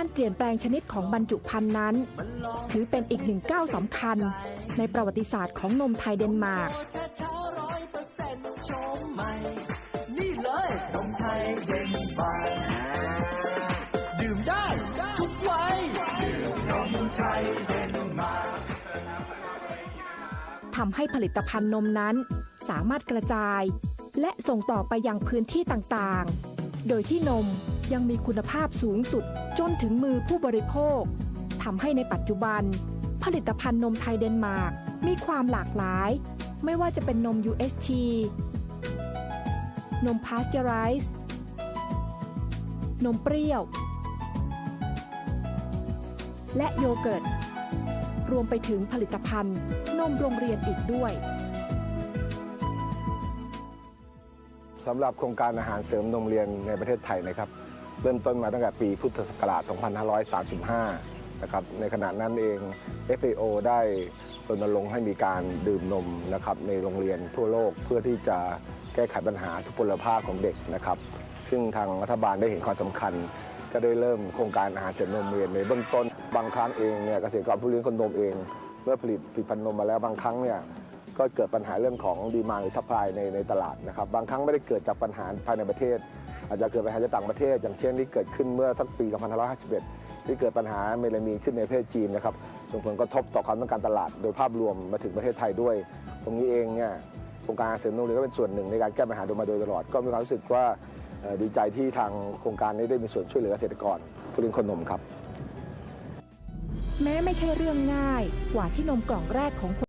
การเปลี่ยนแปลงชนิดของบรรจุภัณฑ์นั้น ถือเป็นอีกหนึ่งก้าวสำคัญ ในประวัติศาสตร์ของนมไทยเดนมาร์กทำให้ผลิตภัณฑ์นมนั้นสามารถกระจาย และส่งต่อไปยังพื้นที่ต่างๆ โดยที่นมยังมีคุณภาพสูงสุดจนถึงมือผู้บริโภคทำให้ในปัจจุบัน ผลิตภัณฑ์นมไทยเดนมาร์กมีความหลากหลาย ไม่ว่าจะเป็นนม UHT นมพาสเจอไรส์นมเปรี้ยว และโยเกิร์ต รวมไปถึงผลิตภัณฑ์นมโรงเรียนอีกด้วย สำหรับโครงการอาหารเสริมนมเรียนในประเทศไทยนะครับ เริ่มต้นมาตั้งแต่ปีพุทธศักราช 2535 นะครับ ในขณะนั้นเอง FAO ได้รณรงค์ให้มีการดื่มนมนะครับในโรงเรียนทั่วโลกเพื่อที่จะแก้ไขปัญหาทุพพลภาพของเด็กนะครับ ซึ่งทางรัฐบาลได้เห็นความสำคัญ ก็ได้เริ่มโครงการอาหารเสริมนมเรียนในเบื้องต้น บางครั้งเองเนี่ยเกษตรกรผู้เลี้ยงคนนมเอง เมื่อผลิตผลิตภัณฑ์นมมาแล้วบางครั้งเนี่ย ก็เกิดปัญหาเรื่องของดีมาหรือซัพพลายในในตลาดนะครับบางครั้งไม่ได้เกิดจากปัญหาภายในประเทศ อาจจะเกิดปัญหาจากต่างประเทศ อย่างเช่นที่เกิดขึ้นเมื่อสักปี2551 ที่เกิดปัญหาเมลามีนขึ้นในประเทศจีนนะครับส่งผลกระทบต่อความต้องการตลาด โดยภาพรวมมาถึงประเทศไทยด้วย ตรงนี้เองเนี่ยโครงการเซียนโนเรียก็เป็นส่วนหนึ่งในการแก้ปัญหาโดยมาโดยตลอดก็มีความรู้สึกว่าดีใจที่ทางโครงการนี้ได้มีส่วนช่วยเหลือเกษตรกรผู้เลี้ยงคนนมครับ แม้ไม่ใช่เรื่องง่ายกว่าที่นมกล่องแรกของคน